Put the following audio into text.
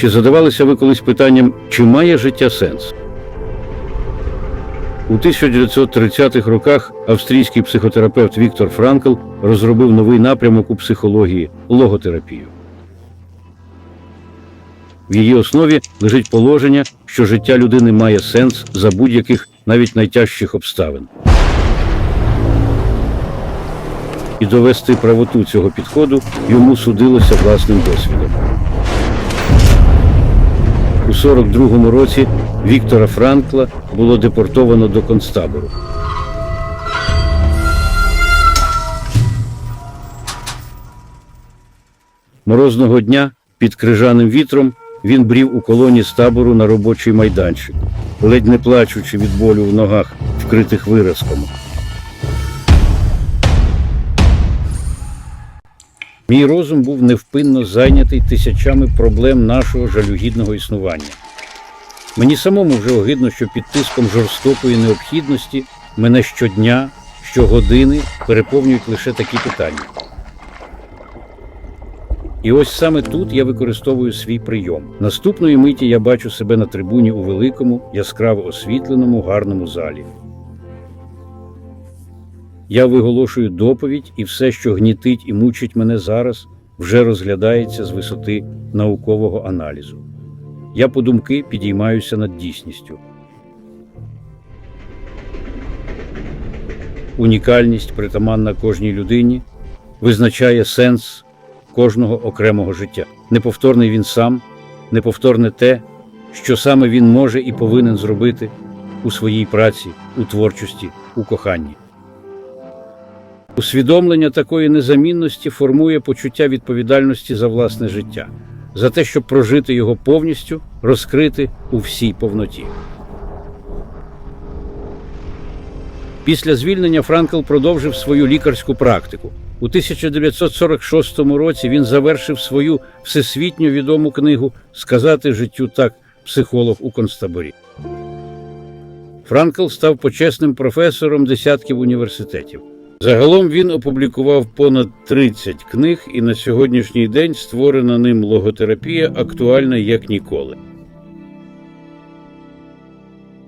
Чи задавалися ви колись питанням, чи має життя сенс? У 1930-х роках австрійський психотерапевт Віктор Франкл розробив новий напрямок у психології логотерапію. В її основі лежить положення, що життя людини має сенс за будь-яких навіть найтяжчих обставин. І довести правоту цього підходу йому судилося власним досвідом. У 42-му році Віктора Франкла було депортовано до концтабору. Морозного дня під крижаним вітром він брів у колоні з табору на робочий майданчик, ледь не плачучи від болю в ногах, вкритих виразками. Мій розум був невпинно зайнятий тисячами проблем нашого жалюгідного існування. Мені самому вже огидно, що під тиском жорстокої необхідності мене щодня, щогодини переповнюють лише такі питання. І ось саме тут я використовую свій прийом. Наступної миті я бачу себе на трибуні у великому, яскраво освітленому, гарному залі. Я виголошую доповідь, і все, що гнітить і мучить мене зараз, вже розглядається з висоти наукового аналізу. Я подумки підіймаюся над дійсністю. Унікальність, притаманна кожній людині, визначає сенс кожного окремого життя. Неповторний він сам, неповторне те, що саме він може і повинен зробити у своїй праці, у творчості, у коханні. Усвідомлення такої незамінності формує почуття відповідальності за власне життя, за те, щоб прожити його повністю, розкрити у всій повноті. Після звільнення Франкл продовжив свою лікарську практику. У 1946 році він завершив свою всесвітньо відому книгу Сказати життю так психолог у концтаборі. Франкл став почесним професором десятків університетів. Загалом він опублікував понад 30 книг, і на сьогоднішній день створена ним логотерапія актуальна як ніколи.